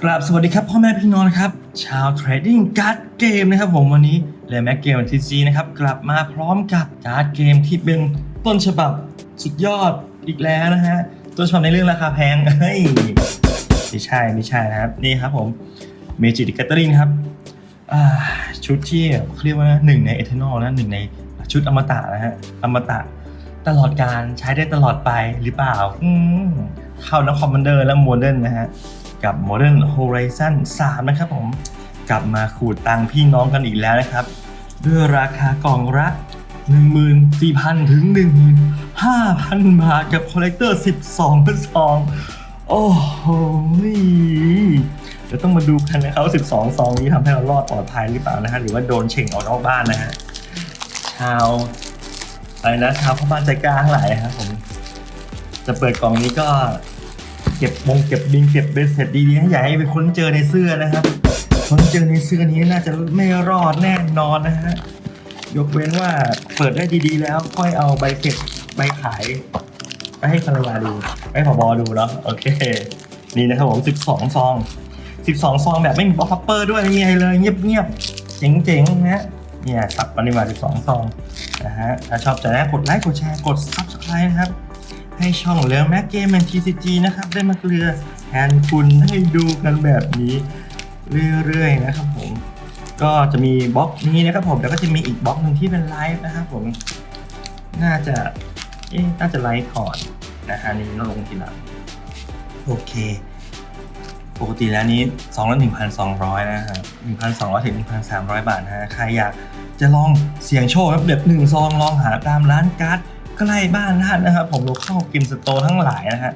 กราบสวัสดีครับพ่อแม่พี่น้องครับ ชาวเทรดดิ้งการ์ดเกมนะครับผมวันนี้เลแม็กเกมทีซีนะครับกลับมาพร้อมกับการ์ดเกมที่เป็นต้นฉบับสุดยอดอีกแล้วนะฮะต้นฉบับในเรื่องราคาแพงเฮ้ยไม่ใช่ไม่ใช่นะครับนี่ครับผมเมจิก g ก t เตอริงครับชุดที่เรียกว่าหนึ่งในเอเทนอลนะหนึ่งในชุดอมตะนะฮะอมตะตลอดการใช้ได้ตลอดไปหรือเปล่าอืมเข้านักคอมมานเดอร์และโมเดิร์นนะฮะ กับ Modern Horizon 3 นะครับผม กลับมาขูดตังพี่น้องกันอีกแล้วนะครับ ด้วยราคากล่องละ14,000 ถึง 15,000 บาทกับคอลเลกเตอร์ 12กระซองโอ้โหเดี๋ยวต้องมาดูกันนะครับ12 ซองนี้ทำให้เรารอดปลอดภัยหรือเปล่านะฮะหรือว่าโดนเฉ่งออกนอกบ้านนะฮะชาวอะไรนะชาวพ่อบ้านใจกลางหลายนะครับผมจะเปิดกล่องนี้ก็ เก็บมงเก็บบินเก็บเบสเสร็จดีๆนะอย่าให้ไปค้นเจอในเสื้อนะครับ ค้นเจอในเสื้อนี้น่าจะไม่รอดแน่นอนนะฮะยกเว้นว่าเปิดได้ดีๆ แล้วค่อยเอาใบเก็บใบขาย ไปให้คารวาดูให้ผบดูเนาะโอเคนี่นะครับผม12 ซอง 12 ซองแบบไม่มีบล็อกคัพเปอร์ด้วยนี่ไงเลยเงียบๆเจ๋งๆนะเนี่ยตัดมาดีกว่า12 ซองนะฮะถ้าชอบใจนะกดไลค์กดแชร์กด subscribe นะครับ ให้ช่องเลือแม็กเกมแอนทีซีจีนะครับ ได้มาเกลือแทนคุณให้ดูกันแบบนี้เรื่อยๆนะครับผม ก็จะมีบล็อกนี้นะครับผมแล้วก็จะมีอีกบล็อกหนึ่งที่เป็นไลฟ์นะครับผม น่าจะเอ๊น่าจะไลฟ์ก่อนนะฮะนี่ลงทีหลังโอเค ปกติแล้วนี้สองละหนึ่งพันสองร้อยนะครับหนึ่งพันสองร้อยถึงหนึ่งพันสามร้อยบาทนะฮะใครอยากจะลองเสี่ยงโชคครับเด็ดหนึ่งซองลองหาตามร้านการ์ด ใกล้บ้านท่านนะครับผมเราเข้ากิมสโตร์ทั้งหลายนะฮะ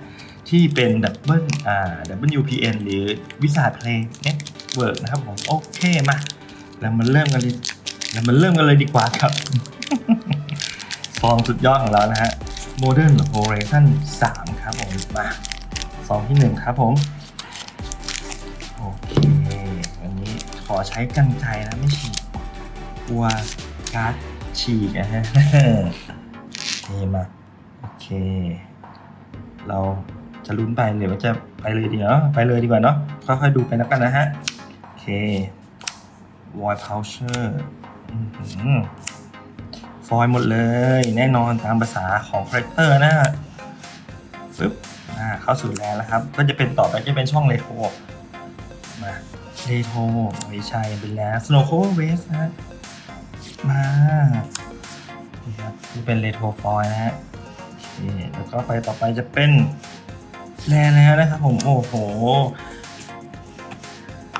ที่เป็นดับเบิลอ่า WPN หรือวิสาเพลงเน็ตเวิร์กนะครับผมโอเคมาเรามาเริ่มกันเลยเรามาเริ่มกันเลยดีกว่าครับซองสุดยอดของเรานะฮะ Modern Horizon 3 ครับผมมาซองที่ 1 ครับผม โอเค วันนี้ขอใช้กันไกนะไม่ฉีกกลัวการ์ดฉีกนะฮะ นี่มา โอเค เราจะลุ้นไปหรือว่าจะไปเลยดีเนาะไปเลยดีกว่าเนาะค่อยๆดูไปแล้วกันนะฮะ โอเค void poucher อื้อหือฟอยล์หมดเลย แน่นอนตามภาษาของคาแรคเตอร์นะปึ๊บอ่าเข้าสู่แล้วนะครับ ก็จะเป็นต่อไปจะเป็นช่องเลโทมาเลโทไม่ใช่เป็นแล้ว snow cover vest นะฮะมา นี่ครับที่เป็นเรโทรฟอยนะฮะแล้วก็ไปต่อไปจะเป็นแรแล้วนะครับผม โอ้โห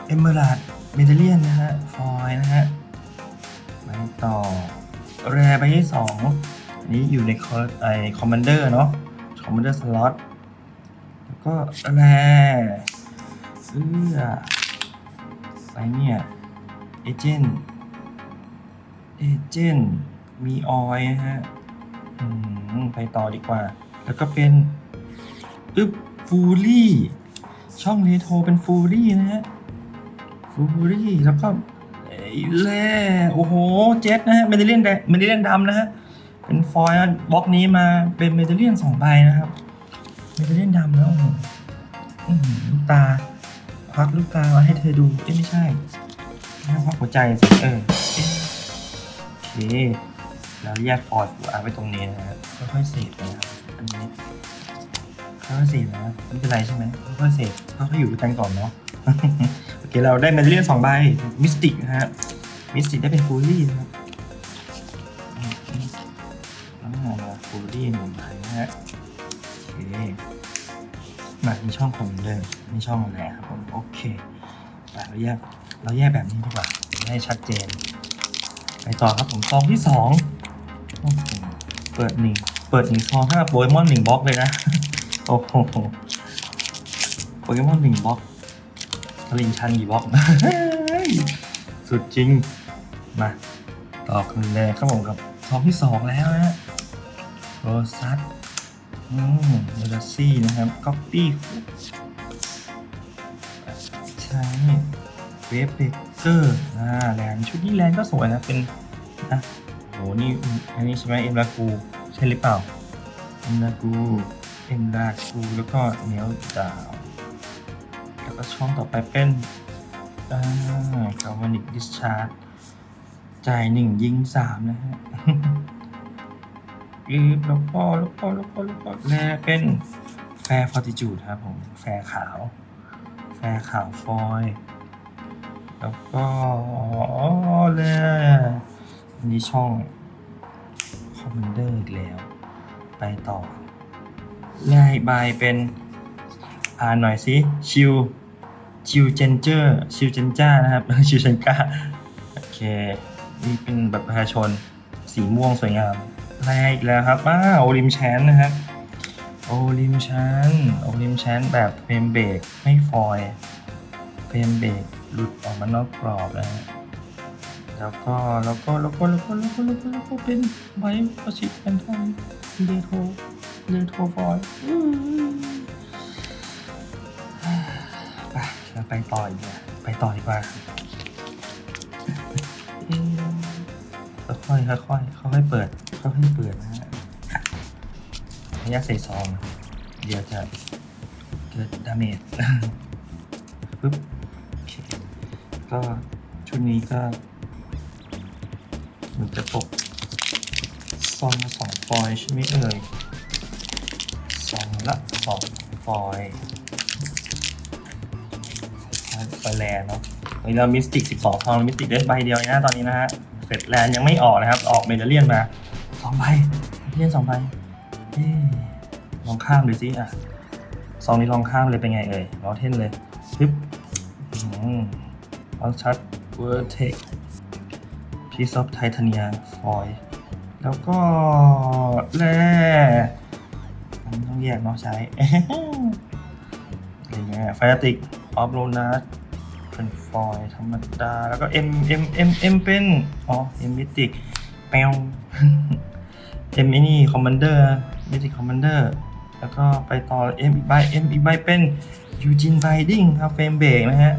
เอมเบอร์ดเมเดเลียนนะฮะ ฟอยนะฮะ ไปต่อ แรไปที่สองอันนี้อยู่ในคอไอคอมมานเดอร์เนาะ คอมมานเดอร์สล็อต แล้วก็แรเสื้อไอเนี่ย เอเจนต์ เอเจนต์ มีออยนะฮะไปต่อดีกว่า แล้วก็เป็นอึบฟูรี่ช่องเรโทรเป็นฟูรี่นะฮะฟูรี่แล้วก็ไอ้แร่โอ้โห เจ็ตนะฮะเมเดเลียนแดงเมเดเลียนดำนะฮะ เป็นฟอยล์บล็อกนี้มาเป็นเมเดเลียนสองใบนะครับเมเดเลียนดำแล้วโอ้โหลูกตาควักลูกตามาให้เธอดูเอ้ไม่ใช่ไม่ใช่ควักหัวใจสิเออเอ๊ะโอเค แล้วแยกฟอยล์ฟูอาไว้ตรงนี้นะฮะค่อยๆเสพนะครับอันนี้ค่อยๆเสพนะไม่เป็นไรใช่ไหมค่อยๆเสพค่อยๆอยู่ด้วยกันก่อนเนาะโอเคเราได้เมเลียนสองใบมิสติกนะฮะมิสติกได้เป็นฟูลี่นะครับอืมแล้วมาฟูลี่หนึ่งใบนะฮะโอเคมาที่ช่องผมเลยนี่ช่องอะไรครับผมโอเคแต่เราแยกเราแยกแบบนี้ดีกว่าจะได้ชัดเจน ไปต่อครับผมซองที่สอง เปิดหนึ่งเปิดหนึ่งซองถ้าโปเกมอนหนึ่งบล็อกเลยนะ โอ้โหโปเกมอนหนึ่งบล็อกทลินชันกี่บล็อก สุดจริง มาต่อกันเลยครับผมกับซองที่สองแล้วนะโรซัสอืมเรซี่นะครับก๊อปปี้ใช่เวฟเบเกอร์อ่าแลนชุดนี้แลนก็สวยนะเป็น นี่อันนี้ใช่ไหมเอ็มลากูใช่หรือเปล่าเอ็มลากูเอ็มลากูแล้วก็เนียวดาวแล้วแล้วช่องต่อไปเป็นอ่ากา v านิกดิสชาร์จจ่ายหนึ่งยิงสามนะฮะอีบแล้วก็แล้วก็แล้วก็แล้วก็แลเป็นแฟร์ฟอร์ติจูดครับผมแฟร์ขาว แฟร์ขาวฟอยแล้วก็อ๋อแลอันนี้ช่อง คอมมานเดอร์อีกแล้ว ไปต่อแลอีกใบเป็น อ่านหน่อยสิชิวชิวเจนเจอร์ชิวเจนจ้านะครับชิวเจนก้าโอเคนี่เป็นแบบประชาชนสีม่วงสวยงามแรกอีกแล้วครับอ้าโอลิมแชนนะครับโอลิมแชนโอลิมแชนแบบเฟรมเบรกไม่ฟอยเฟรมเบรกหลุดออกมานอกกรอบนะฮะ แล้วก็แล้วก็แล้วก็แล้วก็แล้วก็แล้วก็แล้วก็เป็นไบประชิดแฟนทอมเดโทเดโทฟอยล์ไปเราไปต่ออีกว่าไปต่อดีกว่าเอ๊ะค่อยๆค่อยๆค่อยๆเปิดค่อยๆเปิดนะฮะพยายามใส่ซองเดี๋ยวจะเกิดดาเมจปึ๊บโอเคก็ชุดนี้ก็ มันจะตกซองสองฟอยล์ใช่ไหมเอ่ยซองละสองฟอยล์ไปแลนด์เนาะวันนี้เรามิสติก 12ทองมิสติกได้ใบเดียวนะตอนนี้นะฮะเฟดแลนยังไม่ออกนะครับ ออกเมเดเลียนมาสองใบเมเลียนสองใบลองข้ามดูสิอะซองนี้ลองข้ามเลยเป็นไงเอ่ยลอเท่นเลยปึ๊บอืมลองชัดเวอร์เทค พีซอฟไทเทเนียฟอยแล้วก็แร่อันต้องแยกเนาะใช้อะไรเงี้ยไฟติกออฟโรนัสเป็นฟอยธรรมดา แล้วก็ M M M M เป็น อ๋อ M มิติกแปว M ไอ้นี่คอมมานเดอร์มิติกคอมมานเดอร์แล้วก็ไปต่อ M อีกใบ M อีกใบเป็นยูจินไบดิ้งครับเฟรมเบรกนะฮะ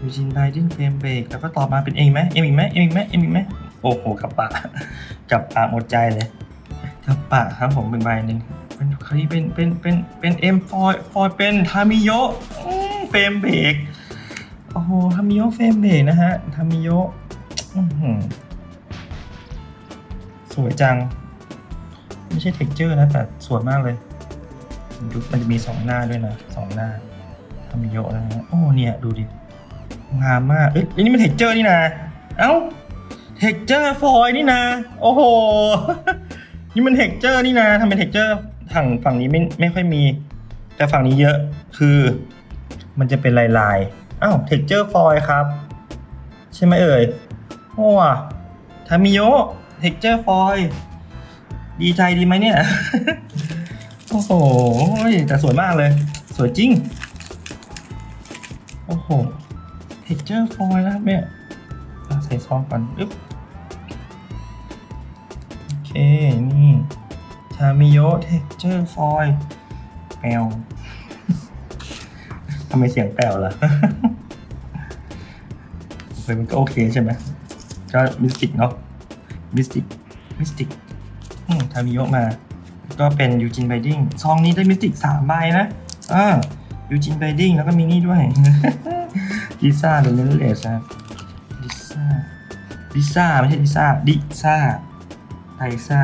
ยูจินไบดิ้งเฟรมเบรกแล้วก็ต่อมาเป็น M อีกไหม M อีกไหม M อีกไหม M อีกไหมโอ้โหกับปะกับปะหมดใจเลยกับปะครับผมเป็นใบหนึ่งเป็นใครเป็นเป็นเป็นเป็นเอ็มฟอยฟอยเป็นทามิโยเฟรมเบรกโอ้โหทามิโยเฟรมเบรกนะฮะทามิโยสวยจัง ไม่ใช่เท็กเจอร์นะแต่สวยมากเลยมันจะมีสองหน้าด้วยนะสองหน้าทามิโยนะฮะโอ้เนี่ยดูดิ งามมากเอ้ยอันนี่มันเท็กเจอร์นี่นะ เอ้าเท็กเจอร์ฟอยนี่นะ โอ้โห นี่มันเท็กเจอร์นี่นะทำเป็นเท็กเจอร์ฝั่งฝั่งนี้ไม่ไม่ค่อยมี แต่ฝั่งนี้เยอะคือ มันจะเป็นลายลายๆอ้าวเท็กเจอร์ฟอยครับ ใช่ไหมเอ่ยโอ้ทามิโยเท็กเจอร์ฟอยดีใจดีไหมเนี่ย โอ้โห แต่สวยมากเลย สวยจริง โอ้โห เทเจอร์ฟอยนะครับเนี่ยอ่ใส่ซองก่อนอึ๊บโอเค นี่ทามิโยเทเจอร์ฟอยแปลวทำไมเสียงแปลวล่ะเฮ้ยมันก็โอเคใช่ไหมก็มิสติกเนาะมิสติกมิสติกทามิโยมา ก็เป็นยูจินไบดิ้งซองนี้ได้มิสติกสามใบนะอ่ายูจินไบดิ้งแล้วก็มินี่ด้วย ลิซ่าเดลเลสนะลิซ่าลิซ่าไม่ใช่ลิซ่าดิซ่าไทซ่า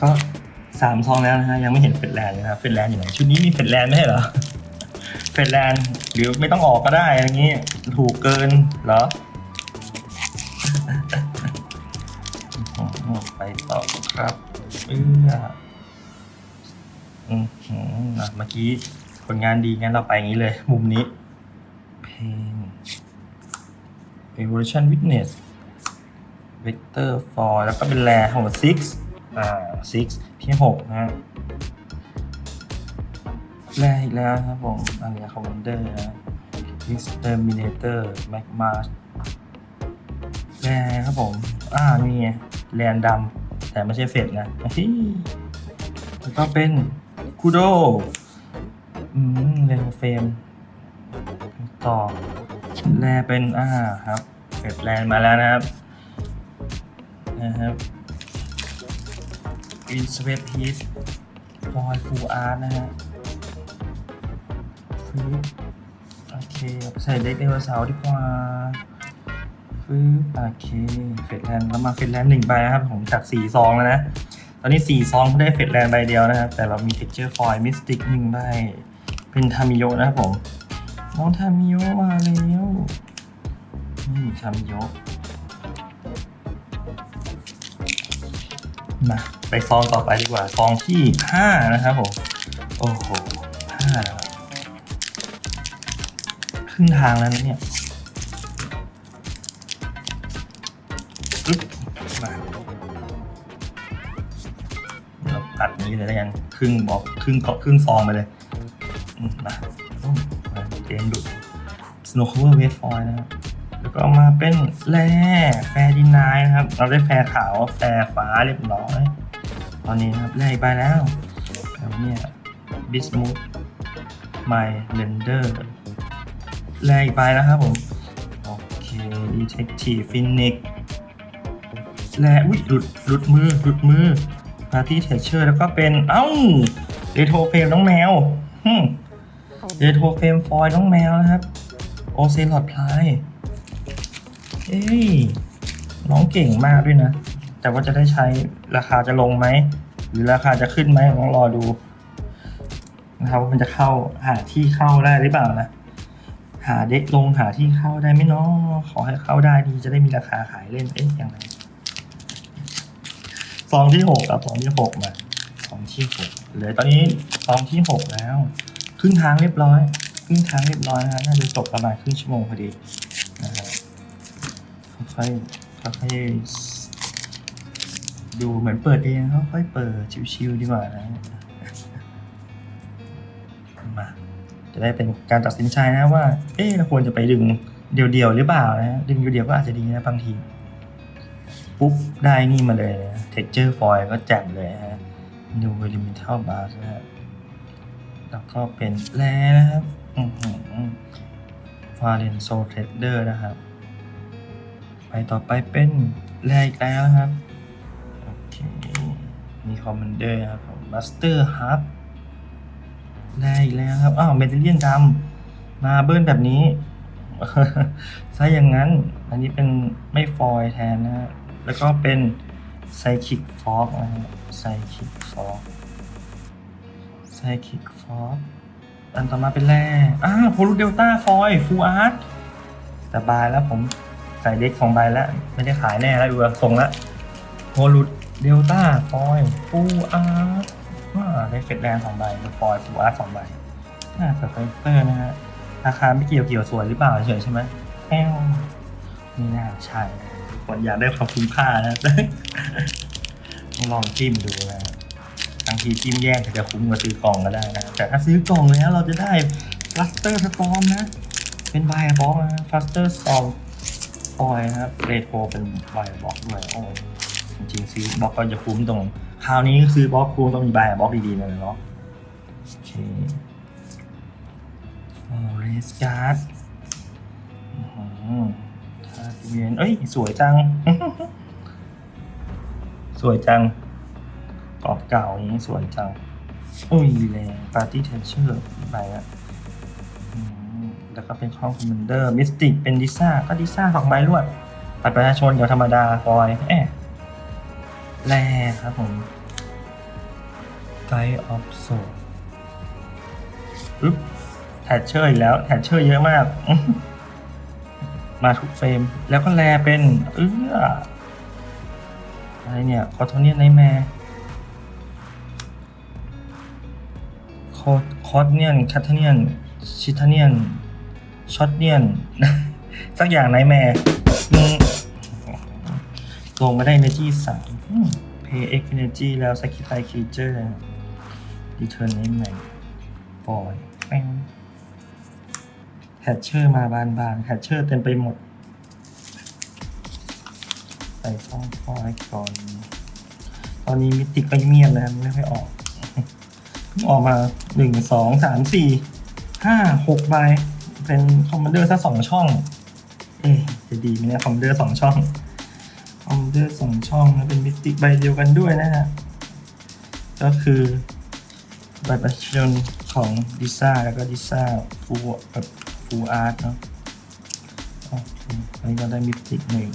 ก็สามซองแล้วนะฮะยังไม่เห็นเฟดแลนด์เลยนะครับเฟดแลนด์อยู่ไหนชุดนี้มีเฟดแลนด์ไม่ใช่เหรอเฟดแลนด์หรือไม่ต้องออกก็ได้อะไรอย่างงี้ถูกเกินเหรอไปต่อครับเอื้ออืมหืมอะเมื่อกี้ ลงานดีงั้นเราไปอย่างนี้เลย มุมนี้ เพลง evolution witness vector for แล้วก็เป็นแรของ six อ่า six ที่หกนะฮะแรอีกแล้วครับผมอันนี้ commander นะ exterminator magma แรครับผม อ่านี่ไงแรนดำแต่ไม่ใช่เฟดนะแล้วก็เป็นคูโด อืมเรนเฟรมต่อแลเป็นอ่าครับเฟดแลนมาแล้วนะครับนะครับอินสเวทพีซฟอยฟูอาร์ตนะฮะฟื้นโอเคใส่เด็กไดโนเสาร์ดีกว่าฟื้นโอเคเฟดแลนแล้วมาเฟดแลนหนึ่งใบนะครับผมจากสี่ซองแล้วนะ ตอนนี้สี่ซองเพิ่งได้เฟดแลนใบเดียวนะครับ แต่เรามีเท็กเจอร์ฟอยมิสติกหนึ่งใบ เป็นทามิโยนะครับผม น้องทามิโยมาแล้วนี่ทามิโยมาไปซองต่อไปดีกว่าซองที่ห้านะครับผม โอ้โหห้าแล้วครึ่งทางแล้วนะเนี่ยปึ๊บมาเราตัดนี้เลยแล้วกันครึ่งบอกครึ่งเกาะครึ่งซองไปเลย อืมมาอืมมาเกมดุ Snow Cover w a v e Foil นะครับแล้วก็มาเป็นแร่แฟร์ดินายนะครับ เราได้แฟร์ขาวแฟร์ฟ้าเรียบร้อย ตอนนี้นะครับแร่อีกไปแล้วแล้วเนี่ยบิสมูทไมเรนเดอร์แร่อีกไปแล้วครับผมโอเคดีเทคทีฟินิกแร่อุ้ยหลุดหลุดมือหลุดมือพาร์ตี้เทเชอร์แล้วก็เป็นเอ้าเรโทรเฟมน้องแมว เรโทรเฟมฟอยน้องแมวนะครับ โอเซลอดพลายเอ้ยน้องเก่งมากด้วยนะ แต่ว่าจะได้ใช้ราคาจะลงไหม หรือราคาจะขึ้นไหมต้องรอดูนะครับว่ามันจะเข้าหาที่เข้าได้หรือเปล่านะ หาเด็กลงหาที่เข้าได้ไหมเนาะขอให้เข้าได้ดีจะได้มีราคาขายเล่นเอ๊ะยังไงซองที่หกครับซองที่หกมาซองที่หกเหลือตอนนี้ซองที่หกแล้ว ครึ่งทางเรียบร้อยครึ่งทางเรียบร้อยนะน่าจะจบประมาณครึ่งชั่วโมงพอดีนะฮะค่อยๆค่อยๆดูเหมือนเปิดเองค่อยๆเปิดชิวๆดีกว่านะมาจะได้เป็นการตัดสินใจนะว่า เอ๊ะเราควรจะไปดึงเดี่ยวๆหรือเปล่านะดึงเดี่ยวๆก็อาจจะดีนะบางทีปุ๊บได้นี่มาเลยนะ texture foil ก็แจ่มเลยฮะ new elemental bars นะฮะ แล้วก็เป็นแร่นะครับอือหือ f a r e n s o trader นะครับ ไปต่อไปเป็นแรกแล้วครับ โอเค มีคอมมานเดอร์ครับผมบัสเตอร์ฮับแรกอีกแล้วครับ อ้าวเมทัลเลียนดำมาเบิ้ลแบบนี้ซะอย่างนั้น อันนี้เป็นไม่ฟอยแทนนะฮะ แล้วก็เป็นไซคิกฟอกนะฮะไซคิกฟอก ไซคิกฟอกอันต่อมาเป็นแร่อ้าวโพลูเดลต้าฟอยฟูอาร์ตสบายแล้วผมใส่เด็กสองใบแล้ว ไม่ได้ขายแน่แล้วดูอส่งละโฮลุดเดลต้าฟอยฟูอาร์ว่าได้เฟดแรงสองใบฟอยฟูอาร์ตสองใบน่าเปิดไฟเตอร์นะฮะราคาไม่เกี่ยวเกี่ยวสวยหรือเปล่าเฉยใช่ไหมแอ้วนี่น่าใช่คนอยากได้ความคุ้มค่านะลองจิ้มดูนะ บางทีจิ้มแยกจะคุ้มกว่าซื้อกล่องก็ได้นะแต่ถ้าซื้อกล่องแล้วเราจะได้ฟลัสเตอร์สตอมนะ เป็นใบบ็อกนะฟลัสเตอร์สตอมฟอยนะครับเรโทรเป็นใบบล็อกด้วยโอ้จริงๆซื้อบล็อกก็จะคุ้มตรง คราวนี้ซื้อบล็อกคุ้มต้องมีใบบล็อกดีๆเลยเนาะโอเคโอ้เรสการ์ดทาเวียนเอ้ย สวยจัง สวยจัง กรอบเก่าอย่างนี้สวยจังโอ้ยแรงปาร์ตี้เทนเชอร์ใบอะอืมแล้วก็เป็นข้อคอมมานเดอร์มิสติกเป็นดิซ่าก็ดิซ่าสองใบรวดบัตรประชาชนกับธรรมดาฟอยแอะแร่ครับผมไกด์ออฟโซปึ๊บแทชเชอร์อีกแล้วแทชเชอร์เยอะมาก มาทุกเฟรม แล้วก็แลเป็น เอ้ออะไรเนี่ยคอโทเนียนไนแมร์ คอสเนียนแคทเทเนียนชิทเนียนช็อตเนียนสักอย่างไหนแมร์ลงมาได้ energy สามเพย์เอ็กเอเนจีแล้วสกิฟายคีเจอร์ดีเทอร์นไนแมร์ปล่อยแป้งแฮชเชอร์มาบานๆแฮชเชอร์เต็มไปหมด ใส่ช่องฟอยก่อน ตอนนี้มิติก็เงียบนะครับไม่ค่อยออก ออกมาหนึ่งสองสามสี่ห้าหกใบเป็นคอมมานเดอร์ซะสองช่อง เอ๊จะดีไหมเนี่ยคอมมานเดอร์สองช่องคอมมานเดอร์สองช่องเป็นมิติใบเดียวกันด้วยนะฮะก็คือไปประชาชนของดิซ่าแล้วก็ดิซ่าฟูแบบฟูอาร์ตเนาะโอเคอันนี้ก็ได้มิติหนึ่ง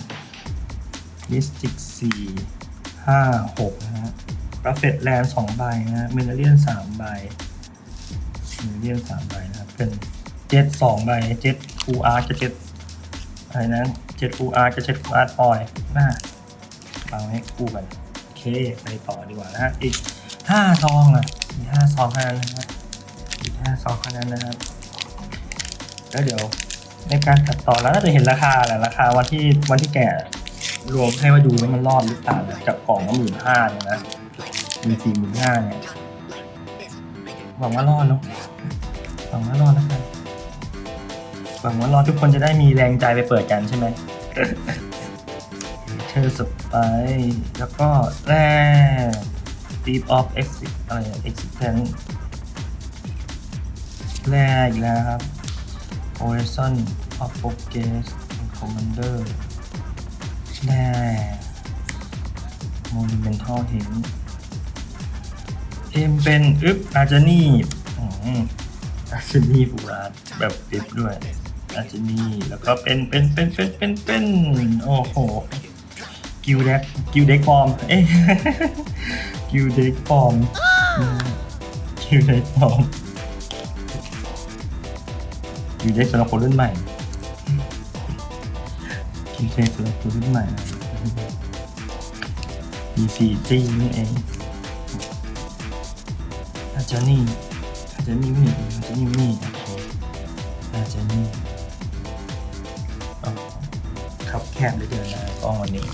มิติสี่ห้าหกนะฮะ ราฟเฟตแลนด์สองใบนะฮะเมนเลียนสามใบเมนเลียนสามใบนะครับเป็นเจ็ดสองใบเจ็ดฟูอาร์ตกับเจ็ดอะไรนะเจ็ดฟูอาร์ตกับเจ็ดฟูอาร์ตออยน้าฟังให้คู่กันโอเคไปต่อดีกว่านะฮะอีกห้าซองอะมีห้าซองเท่านั้นนะฮะอีกห้าซองเท่านั้นนะครับแล้วเดี๋ยวในการตัดต่อแล้วน่าจะเห็นราคาแหละราคาวันที่วันที่แกะรวมให้ว่าดูว่ามันรอดหรือเปล่านะกับกล่องละหมื่นห้าเนี่ยนะ มีสี่หมื่นห้าเนี่ยหวังว่ารอดเนาะหวังว่ารอดนะครับหวังว่ารอดทุกคนจะได้มีแรงใจไปเปิดกันใช่ไหมเธอสไป แล้วก็แร่ deep of exit อะไร existence แร่อีกแล้วครับ horizon of focus commander แร่ monumental เห็น เอ็มเป็นอึ๊บอาจจะนี่อาจจะนี่ฟูราดแบบติดด้วย อาจจะนี่แล้วก็เป็นเป็นเป็นเป็นเป็นเป็นโอ้โหกิวเด็กกิวเด็กฟอร์มเอ๊ะกิวเด็กฟอร์มกิวเด็กฟอร์มกิวเด็กสำหรับคนรุ่นใหม่กิวเด็กสำหรับคนรุ่นใหม่มีสี่จีนี่เอง จจะนี่อาจจะนี่นี่อาจจะนี่นี่โอเคอาจจะนี่อ๋อครับแคบเลยเกินนะกล้องวันนี้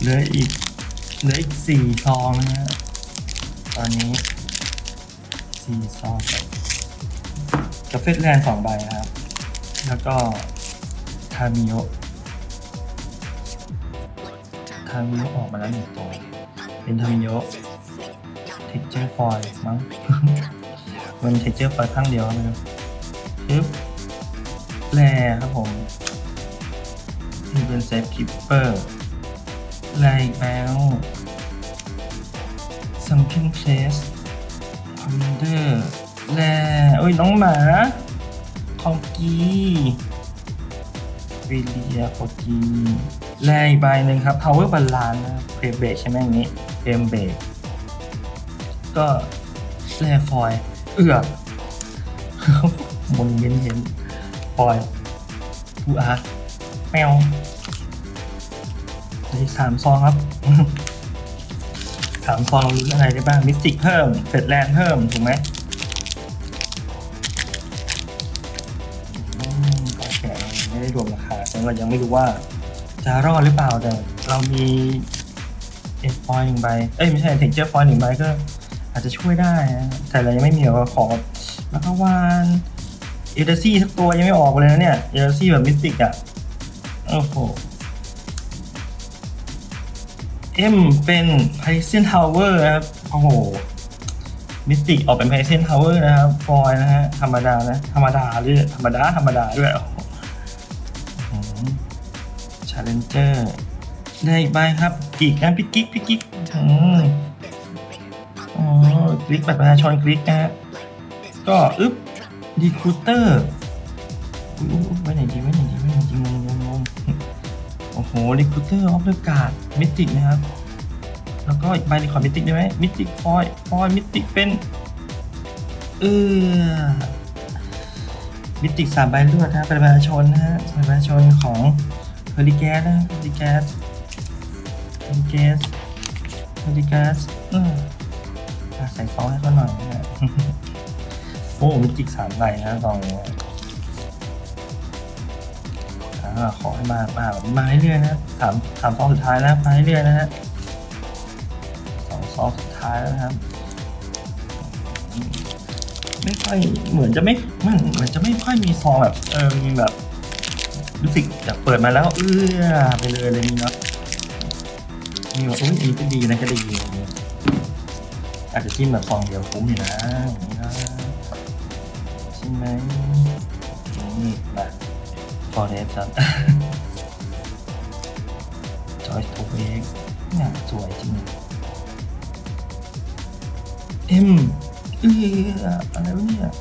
เหลืออีกเหลืออีกสี่ซองนะฮะตอนนี้สี่ซองกับกาเฟสแลนด์สองใบนะครับ แล้วก็ทามิโอทามิโอออกมาแล้วหนึ่งตัวเป็นทามิโอ เจอร์ฟอยมั้ง มันเทเจอร์ฟอยข้างเดียวนะครับปึ๊บแร่ครับผมนี่เป็นเซฟคิปเปอร์ไล่แล้วซัมคิงเพลสคอมเดอร์แลโอ้ยน้องหมาคองกีวิเลียคอกีแลอีกใบหนึ่งครับ Power Balance นะเฟรมเบรกใช่ไหมอย่างนี้เฟรมเบร ก็แลฟอยเอือกมนเย็นเห็นฟอยล์ฟูอาร์ตแมวอีกสามซองครับสามซองเราลุ้นอะไรได้บ้างมิสติกเพิ่มเฟดแลนด์เพิ่ม ถูกไหมอืมก็แกะไม่ได้รวมราคาฉะนั้นเรายังไม่รู้ว่าจะรอดหรือเปล่าแต่เรามีเอฟฟอยหนึ่งใบ เอ้ย ไม่ใช่เทคเจอร์ฟอยหนึ่งใบก็ อาจจะช่วยได้นะแต่เรายังไม่มีแบบขอแล้วก็วานเอเดซี่ทักตัวยังไม่ออกเลยนะเนี่ยเอเดซี่แบบมิสติกอะโอ้โหเอ็มเป็นไพเซนทาวเวอร์นะครับโอ้โหมิสติกออกเป็นไพเซนทาวเวอร์นะครับฟอยนะฮะธรรมดานะธรรมดาด้วยธรรมดาธรรมดาด้วยชาเลนเจอร์ได้อีกใบครับกิกนะพี่กิ๊กพี่กิ๊กอืม อ๋อกลิกบัตรประชาชนกลิกนะฮะก็อึ๊บดีคูเตอร์อุ๊ยอุ๊ยอุ๊ยไว้ไหนดีไว้ไหนดีไว้ไหนดีงงงงงโอ้โห Recruiter of the Guard มิตินะครับ แล้วก็อีกใบหนึงขอมิติได้ไหมมิติฟอยฟอยมิติเป็นเออมิติสามใบรวดนะเป็นประชาชนนะฮะเป็นประชาชนของเฮอริแกสนะเฮอริแกสเฮอริแกสเฮอริแกสอออะใส่ซองให้เขาหน่อยนะฮะโอ้มิติกสามใบนะซองนี้อ่าขอให้มามาแบบมาเรื่อยๆนะถามถามซองสุดท้ายนะมาเรื่อยๆนะฮะสองซองสุดท้ายแล้วนะครับ ไม่ค่อยเหมือนจะไม่เหมือนเหมือนจะไม่ค่อยมีซองแบบเออมีแบบรู้สึกอยากเปิดมาแล้วเอื้อไปเลยอะไรนี้เนาะมีแบบอุ้ยอันนี้ก็ดีนะก็ดี อาจจะจิ้มแบบซองเดียวคุ้มอยู่นะอย่างนี้นะใช่ไหมนี่มาฟอเรสครับจอยทูเอ็กเนี่ยสวยจริงเอ็มเอออะไรวะเนี่ย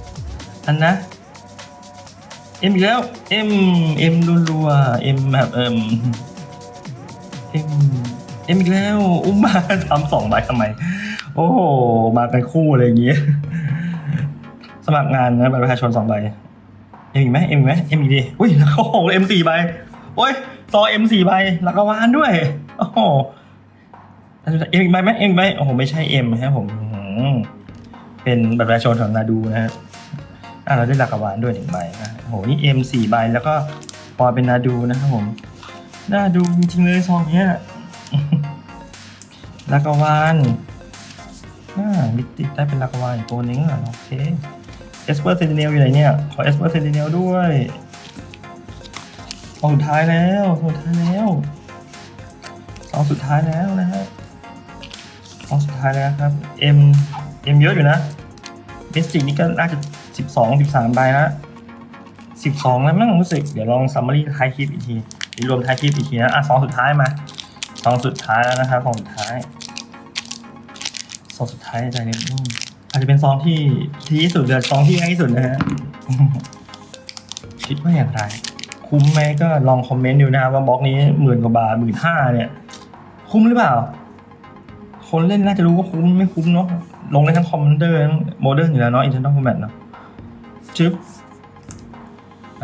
อันนะเอ็มอีกแล้วเอ็มเอ็มรัวๆเอ็มแบบเอ็มเอ็มเอ็มอีกแล้วอุ้มมาทำสองใบทำไม โอ้โห มากันคู่อะไรอย่างเงี้ยสมัครงานนะบัตรประชาชนสองใบเอ็มอีกไหมเอ็มอีกไหมเอ็มอีกดิอุ้ยแล้วโอ้โหเอ็มสี่ใบโอ้ยซอเอ็มสี่ใบลักกวานด้วย โอ้โหเอ็มอีกใบไหมเอ็มอีกไหมโอ้โหไม่ใช่เอ็มครับผมเป็นบัตรประชาชนของนาดูนะฮะอะเราได้หลักวานด้วยหนึ่งใบนะโอ้โหนี่เอ็มสี่ใบแล้วก็พอเป็นนาดูนะครับผมนาดูจริงๆเลยซองเนี้ยลักกวาน อ่ามิติได้เป็นลักวานอีกตัวนึงอะโอเคเอสเปอร์เซนติเนลอยู่ไหนเนี่ย ขอเอสเปอร์เซนติเนลด้วยองสุดท้ายแล้วองสุดท้ายแล้วซองสุดท้ายแล้วนะฮะซองสุดท้ายแล้วครับ M M เอ็มเยอะอยู่นะมิสติกนี่ก็น่าจะ12 13ใบละ12แล้วมั้งรู้สึก เดี๋ยวลองซัมมารีท้ายคลิปอีกทีรวมท้ายคลิปอีกทีนะอะซองสุดท้ายมาซองสุดท้ายแล้วนะครับซองสุดท้าย ซองสุดท้ายใจเล็กนุ่มอาจจะเป็นซองที่ดีที่สุดเลยซองที่ง่ายที่สุดนะฮะ คิดว่าอย่างไร คุ้มไหมก็ลองคอมเมนต์ดูนะว่าบล็อกนี้หมื่นกว่าบาทหมื่นห้าเนี่ย คุ้มหรือเปล่า คนเล่นน่าจะรู้ว่าคุ้มไม่คุ้มเนาะลงได้ทั้งคอมมานเดอร์ทั้งโมเดิร์นอยู่แล้วเนาะอินเทอร์เน็ตคอมแบทเนาะชึบ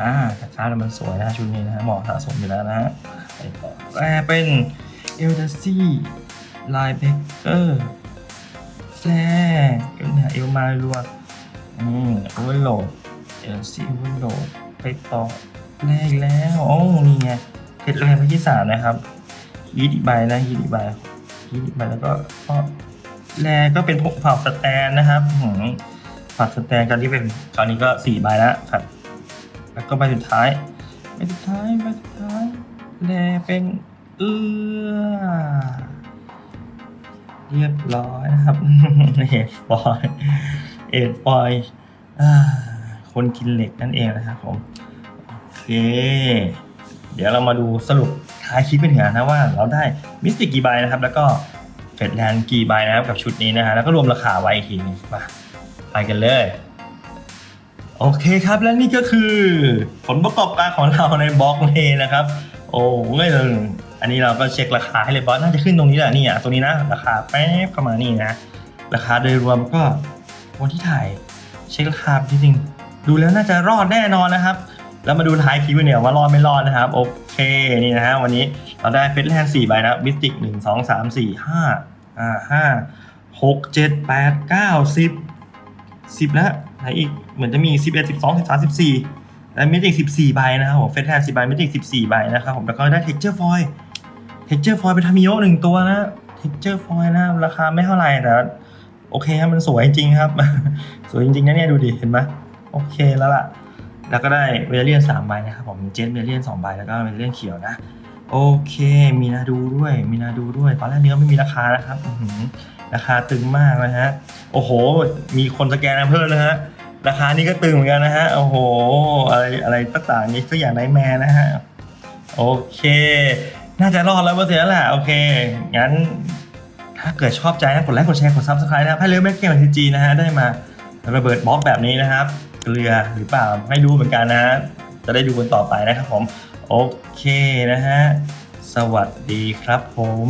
อ่าแต่ชาร์จมันสวยนะชุดนี้นะฮะเหมาะสะสมอยู่แล้วนะฮะไปต่อแปลเป็นเอลเดซี่ไลน์เบเกอร์ แฟร์เอลเนี่ยเอลมารัวอืมโอเวอร์โหลดเอลซี่โอเวอร์โหลดไปต่อแรกแล้วโอ้นี่ไงเพชรแรงไปที่สามนะครับยีดอีกใบนะยีดอีกใบที่มาแล้วก็ก็แลก็เป็นพวกฝากสแตนนะครับหืมฝากสแตนกันที่เป็นคราวนี้ก็สี่ใบแล้วครับ แล้วก็ใบสุดท้ายใบสุดท้ายใบสุดท้ายแลเป็นเอื้อ เรียบร้อยนะครับเอ็ดฟอยเอ็ดฟอยคนกินเหล็กนั่นเองนะครับผม โอเค เดี๋ยวเรามาดูสรุปท้ายคลิปกันเถอะนะว่าเราได้มิสติกกี่ใบนะครับ แล้วก็เฟดแลนด์กี่ใบนะครับกับชุดนี้นะฮะแล้วก็รวมราคาไว้อีกทีนึงมาไปกันเลย โอเคครับและนี่ก็คือ ผลประกอบการของเราในบล็อกเลยนะครับ โอ้เงย อันนี้เราก็เช็คราคาให้เลยบอสน่าจะขึ้นตรงนี้แหละนี่อะตรงนี้นะ ราคาแป๊บเข้ามาณนี่นะ ราคาโดยรวมก็วันที่ถ่ายเช็คราคาจริงๆดูแล้วน่าจะรอดแน่นอนนะครับแล้วมาดูท้ายคลิปเนี่ยว่ารอดไม่รอดนะครับโอเคนี่นะฮะวันนี้เราได้เฟสแลนด์สี่ใบนะบิสติกหนึ่งสองสามสี่ห้าอ่าห้าหกเจ็ดแปดเก้าสิบสิบแล้วไหนอีกเหมือนจะมีสิบเอ็ดสิบสองสิบสามสิบสี่และมิติสิบสี่ใบนะครับผมเฟสแลนด์สี่ใบมิติสิบสี่ใบนะครับผมแล้วก็ได้เท็กเจอร์ฟอย เท็กเจอร์ฟอยเป็นทามิโยหนึ่งตัวนะเท็กเจอร์ฟอยนะราคาไม่เท่าไหร่แต่โอเคครับมันสวยจริงครับ สวยจริงๆนะเนี่ยดูดิเห็นไหมโอเคแล้วล่ะ แล้วก็ได้เวเลียนสามใบนะครับผมเจนเวเลียนสองใบแล้วก็เวเลียนเขียวนะ โอเค มีนาดูด้วย มีนาดูด้วยตอนแรกเนื้อไม่มีราคานะครับอืราคาตึงมากนะฮะโอ้โห มีคนสแกนเพิ่มนะฮะราคานี้ก็ตึงเหมือนกันนะฮะโอ้โหอะไรอะไรต่างๆนี้สักอย่างไนแมนนะฮะโอเค น่าจะรอดแล้วเปอร์เซ็นต์แหละโอเค งั้น ถ้าเกิดชอบใจนะกดไลค์กดแชร์กด subscribe นะครับให้เลือกแม็กเกมทีจีนะฮะได้มาระเบิดบล็อกแบบนี้นะครับเกลือหรือเปล่าไม่รู้เหมือนกันนะฮะจะได้ดูกันต่อไปนะครับผมโอเคนะฮะสวัสดีครับผม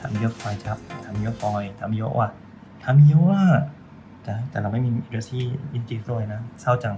ทำเยอะฟอยครับทำเยอะฟอยทำเยอะว่ะทำเยอะว่ะแต่แต่เราไม่มีเรซี่อินจิโรยนะเศร้าจัง